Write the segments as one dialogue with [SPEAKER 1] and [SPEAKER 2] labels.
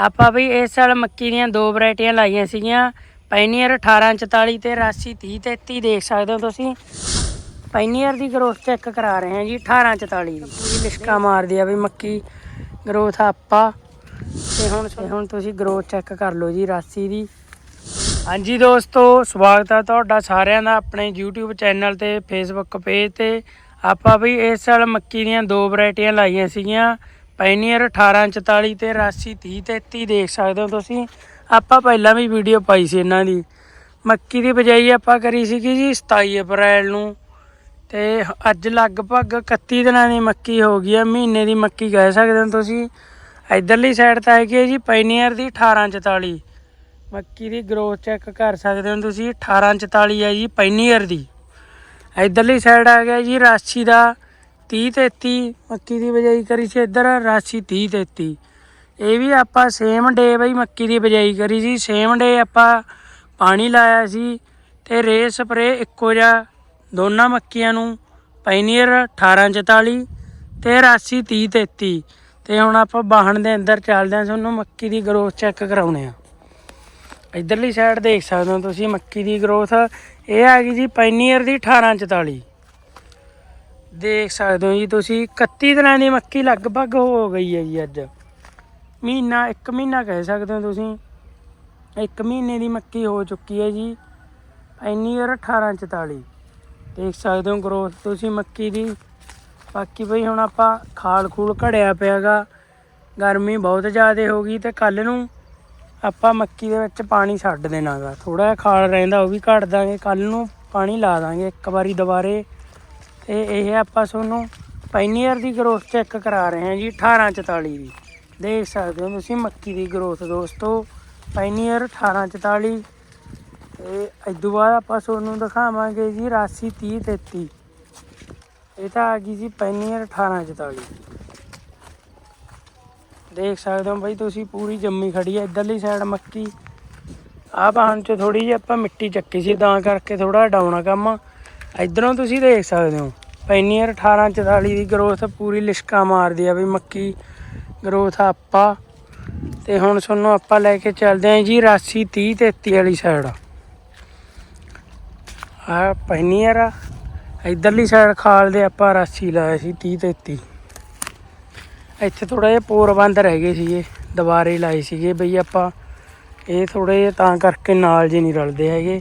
[SPEAKER 1] ਆਪਾਂ ਵੀ ਇਸ ਸਾਲ ਮੱਕੀ ਦੀਆਂ ਦੋ ਵੈਰਾਈਟੀਆਂ ਲਾਈਆਂ ਸੀਗੀਆਂ। ਪਾਇਨੀਅਰ 1844 ਤੇ 82 33 ਦੇਖ ਸਕਦੇ ਹੋ ਤੁਸੀਂ। ਪਾਇਨੀਅਰ ਦੀ ਗਰੋਥ ਚੈੱਕ ਕਰਾ ਰਹੇ ਹਾਂ ਜੀ 1844 ਦੀ। ਪੂਰੀ ਲਿਸ਼ਕਾ ਮਾਰਦੀ ਆ ਵੀ ਮੱਕੀ ਗਰੋਥ ਆਪਾਂ। ਤੇ ਹੁਣ ਹੁਣ ਤੁਸੀਂ ਗਰੋਥ ਚੈੱਕ ਕਰ ਲਓ ਜੀ 82 ਦੀ। ਹਾਂਜੀ ਦੋਸਤੋ, ਸਵਾਗਤ ਹੈ ਤੁਹਾਡਾ ਸਾਰਿਆਂ ਦਾ ਆਪਣੇ YouTube ਚੈਨਲ ਤੇ, Facebook ਪੇਜ ਤੇ। ਆਪਾਂ ਵੀ ਇਸ ਸਾਲ ਮੱਕੀ ਦੀਆਂ ਦੋ ਵੈਰਾਈਟੀਆਂ ਲਾਈਆਂ ਸੀਗੀਆਂ। ਪਾਇਨੀਅਰ 1844 ਤੇ 82 30 33 ਦੇਖ ਸਕਦੇ ਹੋ ਤੁਸੀਂ। ਆਪਾਂ ਪਹਿਲਾਂ ਵੀ ਵੀਡੀਓ ਪਾਈ ਸੀ ਇਹਨਾਂ ਦੀ। ਮੱਕੀ ਦੀ ਬਜਾਈ ਆਪਾਂ ਕਰੀ ਸੀਗੀ ਜੀ 27 ਅਪ੍ਰੈਲ ਨੂੰ। ਤੇ ਅੱਜ ਲਗਭਗ 31 ਦਿਨਾਂ ਦੀ ਮੱਕੀ ਹੋ ਗਈ ਹੈ। ਮਹੀਨੇ ਦੀ ਮੱਕੀ ਕਹਿ ਸਕਦੇ ਹੋ ਤੁਸੀਂ। ਇਧਰਲੀ ਸਾਈਡ ਤਾਂ ਹੈਗੀ ਹੈ ਜੀ ਪਾਇਨੀਅਰ ਦੀ 1844 ਮੱਕੀ ਦੀ ਗਰੋਥ ਚੈੱਕ ਕਰ ਸਕਦੇ ਹੋ ਤੁਸੀਂ। 1844 ਹੈ ਜੀ ਪਾਇਨੀਅਰ ਦੀ। ਇਧਰਲੀ ਸਾਈਡ ਆ ਗਿਆ ਜੀ ਰਾਸ਼ੀ ਦਾ 30 33 ਮੱਕੀ ਦੀ ਬਜਾਈ ਕਰੀ ਸੀ ਇੱਧਰ, ਰਾਸ਼ੀ 30 33 ਇਹ ਵੀ ਆਪਾਂ ਸੇਮ ਡੇ ਬਈ ਮੱਕੀ ਦੀ ਬਜਾਈ ਕਰੀ ਸੀ। ਸੇਮ ਡੇ ਆਪਾਂ ਪਾਣੀ ਲਾਇਆ ਸੀ ਤੇ ਰੇ ਸਪਰੇ ਇੱਕੋ ਜਿਹਾ, ਦੋਨਾਂ ਮੱਕੀਆਂ ਨੂੰ ਪਾਇਨੀਅਰ 1844 ਤੇ ਰਾਸ਼ੀ 30 33 ਤੇ ਹੁਣ ਆਪਾਂ ਬਾਹਣ ਦੇ ਅੰਦਰ ਚੱਲਦੇ ਹਾਂ, ਤੁਹਾਨੂੰ ਮੱਕੀ ਦੀ ਗਰੋਥ ਚੈੱਕ ਕਰਾਉਣੇ ਆ ਇਧਰਲੀ ਸਾਈਡ ਦੇਖ ਸਕਦੇ ਹੋ ਤੁਸੀਂ ਮੱਕੀ ਦੀ ਗਰੋਥ ਇਹ ਆ ਗਈ ਜੀ ਪਾਇਨੀਅਰ ਦੀ 1844 ਦੇਖ ਸਕਦੇ ਹੋ ਜੀ ਤੁਸੀਂ 31 ਦਿਨਾਂ ਦੀ ਮੱਕੀ ਲਗਭਗ ਹੋ ਗਈ ਹੈ ਜੀ ਅੱਜ। ਮਹੀਨਾ 1 ਮਹੀਨਾ ਕਹਿ ਸਕਦੇ ਹੋ ਤੁਸੀਂ। 1 ਮਹੀਨੇ ਦੀ ਮੱਕੀ ਹੋ ਚੁੱਕੀ ਹੈ ਜੀ। ਇੰਨੀ ਪਾਇਨੀਅਰ 1844 ਦੇਖ ਸਕਦੇ ਹੋ ਗਰੋਥ ਤੁਸੀਂ ਮੱਕੀ ਦੀ। ਬਾਕੀ ਬਈ ਹੁਣ ਆਪਾਂ ਖਾਲ ਖੂਲ ਘੜਿਆ ਪਿਆਗਾ। ਗਰਮੀ ਬਹੁਤ ਜ਼ਿਆਦਾ ਹੋ ਗਈ ਤੇ ਕੱਲ ਨੂੰ ਆਪਾਂ ਮੱਕੀ ਦੇ ਵਿੱਚ ਪਾਣੀ ਛੱਡ ਦੇਣਾਗਾ। ਥੋੜਾ ਜਿਹਾ ਖਾਲ ਰਹਿੰਦਾ ਉਹ ਵੀ ਘੱਟ ਦਾਂਗੇ। ਕੱਲ ਨੂੰ ਪਾਣੀ ਲਾ ਦਾਂਗੇ ਇੱਕ ਵਾਰੀ ਦੁਬਾਰੇ। ਤੇ ਇਹ ਆਪਾਂ ਤੁਹਾਨੂੰ ਪਾਇਨੀਅਰ ਦੀ ਗਰੋਥ ਚੈੱਕ ਕਰਾ ਰਹੇ ਹਾਂ ਜੀ 1844 ਦੀ। ਦੇਖ ਸਕਦੇ ਹੋ ਤੁਸੀਂ ਮੱਕੀ ਦੀ ਗਰੋਥ ਦੋਸਤੋ ਪਾਇਨੀਅਰ 1844 ਇਹ ਇਦੋਂ ਬਾਅਦ ਆਪਾਂ ਤੁਹਾਨੂੰ ਦਿਖਾਵਾਂਗੇ ਜੀ ਰਾਸ਼ੀ 30 33 ਇਹ ਤਾਂ ਆ ਗਈ ਜੀ ਪਾਇਨੀਅਰ 1844 ਦੇਖ ਸਕਦੇ ਹੋ ਬਈ ਤੁਸੀਂ ਪੂਰੀ ਜੰਮੀ ਖੜੀ ਹੈ ਇਧਰਲੀ ਸਾਈਡ ਮੱਕੀ। ਆਹ ਬਾਹਨ ਚ ਥੋੜੀ ਜਿਹੀ ਆਪਾਂ ਮਿੱਟੀ ਚੱਕੀ ਸੀ, ਤਾਂ ਕਰਕੇ ਥੋੜਾ ਡਾਉਣਾ ਕੰਮ। ਇਧਰੋਂ ਤੁਸੀਂ ਦੇਖ ਸਕਦੇ ਹੋ, ਪੈਨੀਅਰ 1844 ਦੀ ਗਰੋਥ ਪੂਰੀ ਲਿਸ਼ਕਾ ਮਾਰਦੀ ਆ ਵੀ ਮੱਕੀ ਗਰੋਥ ਆਪਾਂ। ਤੇ ਹੁਣ ਤੁਹਾਨੂੰ ਆਪਾਂ ਲੈ ਕੇ ਚੱਲਦੇ ਆਂ ਜੀ ਰਾਸੀ 30 33 ਵਾਲੀ ਸਾਈਡ ਆ ਪੈਨੀਅਰ ਆ, ਇਧਰਲੀ ਸਾਈਡ ਖਾਲ ਦੇ ਆਪਾਂ ਰਾਸੀ ਲਾਇਆ ਸੀ 30 33 ਇੱਥੇ ਥੋੜਾ ਜਿਹਾ ਪੋਰ ਬੰਦ ਰਹਿ ਗਏ ਸੀਗੇ, ਦੁਬਾਰੇ ਲਾਏ ਸੀਗੇ ਬਈ ਆਪਾਂ। ਇਹ ਥੋੜੇ ਜਿਹੇ ਤਾਂ ਕਰਕੇ ਨਾਲ ਜੇ ਨਹੀਂ ਰਲਦੇ ਹੈਗੇ।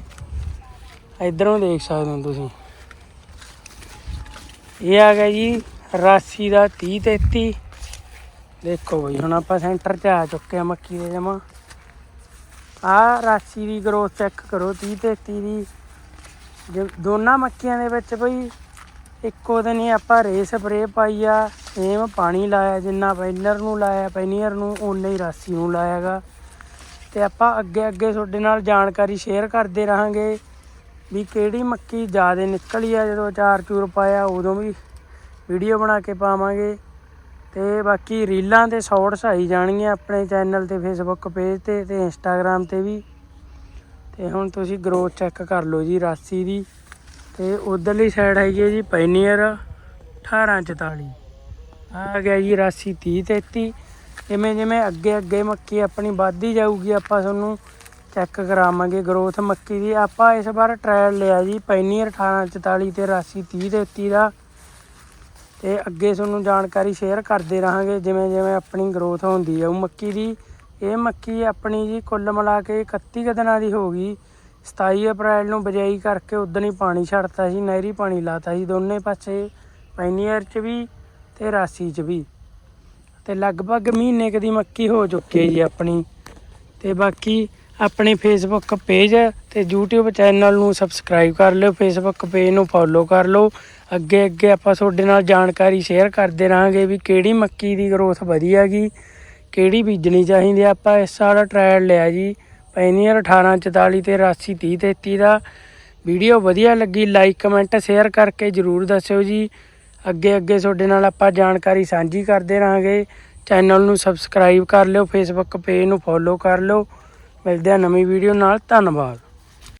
[SPEAKER 1] ਇਧਰੋਂ ਦੇਖ ਸਕਦੇ ਹੋ ਤੁਸੀਂ। ਇਹ ਆ ਗਿਆ ਜੀ, ਰਾਸੀ ਦਾ 30 33 ਦੇਖੋ ਬਈ, ਹੁਣ ਆਪਾਂ ਸੈਂਟਰ 'ਚ ਆ ਚੁੱਕੇ ਆ ਮੱਕੀ ਦੇ ਜਮਾ ਆ ਰਾਸੀ ਦੀ ਗਰੋਥ ਚੈੱਕ ਕਰੋ 30 33 ਦੀ। ਦੋਨਾਂ ਮੱਕੀਆਂ ਦੇ ਵਿੱਚ ਬਈ, ਇੱਕੋ ਦਿਨ ਹੀ ਆਪਾਂ ਰੇ ਸਪਰੇ ਪਾਈ ਆ ਸੇਮ ਪਾਣੀ ਲਾਇਆ ਜਿੰਨਾ ਪੈਨਰ ਨੂੰ ਲਾਇਆ ਪੈਨੀਅਰ ਨੂੰ, ਓਨਾ ਹੀ ਰਾਸੀ ਨੂੰ ਲਾਇਆਗਾ ਤੇ ਆਪਾਂ ਅੱਗੇ ਅੱਗੇ ਤੁਹਾਡੇ ਨਾਲ ਜਾਣਕਾਰੀ ਸ਼ੇਅਰ ਕਰਦੇ ਰਹਾਂਗੇ। ਵੀ ਕਿਹੜੀ ਮੱਕੀ ਜ਼ਿਆਦਾ ਨਿਕਲੀ ਆ ਜਦੋਂ ਚਾਰ ਚੂਰ ਪਾਇਆ, ਉਦੋਂ ਵੀ ਵੀਡੀਓ ਬਣਾ ਕੇ ਪਾਵਾਂਗੇ। ਤੇ ਬਾਕੀ ਰੀਲਾਂ ਤੇ ਸ਼ਾਰਟਸ ਆਈ ਜਾਣਗੀਆਂ ਆਪਣੇ ਚੈਨਲ ਤੇ ਫੇਸਬੁੱਕ ਪੇਜ ਤੇ ਤੇ ਇੰਸਟਾਗ੍ਰam ਤੇ ਵੀ। ਤੇ ਹੁਣ ਤੁਸੀਂ ਗਰੋਥ ਚੈੱਕ ਕਰ ਲਓ ਜੀ ਰਾਸੀ ਦੀ। ਤੇ ਉਧਰਲੀ ਸਾਈਡ ਹੈਗੀ ਹੈ ਜੀ ਪਾਇਨੀਅਰ 1844 ਆ ਗਿਆ ਜੀ ਰਾਸੀ 30 33 ਜਿਵੇਂ ਜਿਵੇਂ ਅੱਗੇ ਅੱਗੇ ਮੱਕੀ ਆਪਣੀ ਵੱਧਦੀ ਜਾਊਗੀ ਆਪਾਂ ਤੁਹਾਨੂੰ ਚੈੱਕ ਕਰਾਵਾਂਗੇ ਗਰੋਥ ਮੱਕੀ ਦੀ। ਆਪਾਂ ਇਸ ਵਾਰ ਟ੍ਰਾਇਲ ਲਿਆ ਜੀ ਪਾਇਨੀਅਰ 1844 ਤੇ ਰਾਸੀ 30 33 ਦਾ। ਤੇ ਅੱਗੇ ਤੁਹਾਨੂੰ ਜਾਣਕਾਰੀ ਸ਼ੇਅਰ ਕਰਦੇ ਰਹਾਂਗੇ, ਜਿਵੇਂ ਜਿਵੇਂ ਆਪਣੀ ਗਰੋਥ ਹੁੰਦੀ ਹੈ ਉਹ ਮੱਕੀ ਦੀ। ਇਹ ਮੱਕੀ ਆਪਣੀ ਜੀ ਕੁੱਲ ਮਿਲਾ ਕੇ 31 ਕੁ ਦਿਨਾਂ ਦੀ ਹੋ ਗਈ। 27 ਅਪ੍ਰੈਲ ਨੂੰ ਬਜਾਈ ਕਰਕੇ ਉਦੋਂ ਹੀ ਪਾਣੀ ਛੱਡਤਾ ਸੀ, ਨਹਿਰੀ ਪਾਣੀ ਲਾਤਾ ਸੀ ਦੋਨੇ ਪਾਸੇ ਪੈਨੀਅਰ 'ਚ ਵੀ ਤੇ ਰਾਸੀ 'ਚ ਵੀ। ਤੇ ਲਗਭਗ ਮਹੀਨੇ ਕੁ ਦੀ ਮੱਕੀ ਹੋ ਚੁੱਕੀ ਹੈ ਜੀ ਆਪਣੀ। ਤੇ ਬਾਕੀ ਆਪਣੇ ਫੇਸਬੁੱਕ ਪੇਜ ਤੇ YouTube ਚੈਨਲ ਨੂੰ ਸਬਸਕ੍ਰਾਈਬ ਕਰ ਲਿਓ ਫੇਸਬੁੱਕ ਪੇਜ ਨੂੰ ਫੋਲੋ ਕਰ ਲਓ। ਅੱਗੇ ਅੱਗੇ ਆਪਾਂ ਤੁਹਾਡੇ ਨਾਲ ਜਾਣਕਾਰੀ ਸ਼ੇਅਰ ਕਰਦੇ ਰਹਾਂਗੇ ਵੀ ਕਿਹੜੀ ਮੱਕੀ ਦੀ ਗਰੋਥ ਵਧੀਆ ਗਈ ਕਿਹੜੀ ਬੀਜਣੀ ਚਾਹੀਦੀ ਆ। ਆਪਾਂ ਇਸ ਸਾਲ ਟ੍ਰਾਇਲ ਲਿਆ ਜੀ ਪੈਨੀਅਰ 1844 ਤੇ 82 30 33 ਦਾ। ਵੀਡੀਓ ਵਧੀਆ ਲੱਗੀ ਲਾਈਕ ਕਮੈਂਟ ਸ਼ੇਅਰ ਕਰਕੇ ਜਰੂਰ ਦੱਸਿਓ ਜੀ। ਅੱਗੇ ਅੱਗੇ ਤੁਹਾਡੇ ਨਾਲ ਆਪਾਂ ਜਾਣਕਾਰੀ ਸਾਂਝੀ ਕਰਦੇ ਰਹਾਂਗੇ। ਚੈਨਲ ਨੂੰ ਸਬਸਕ੍ਰਾਈਬ ਕਰ ਲਿਓ ਫੇਸਬੁੱਕ ਪੇਜ ਨੂੰ ਫੋਲੋ ਕਰ ਲਿਓ। ਮਿਲਦੇ ਆ ਨਵੀਂ ਵੀਡੀਓ ਨਾਲ ਧੰਨਵਾਦ।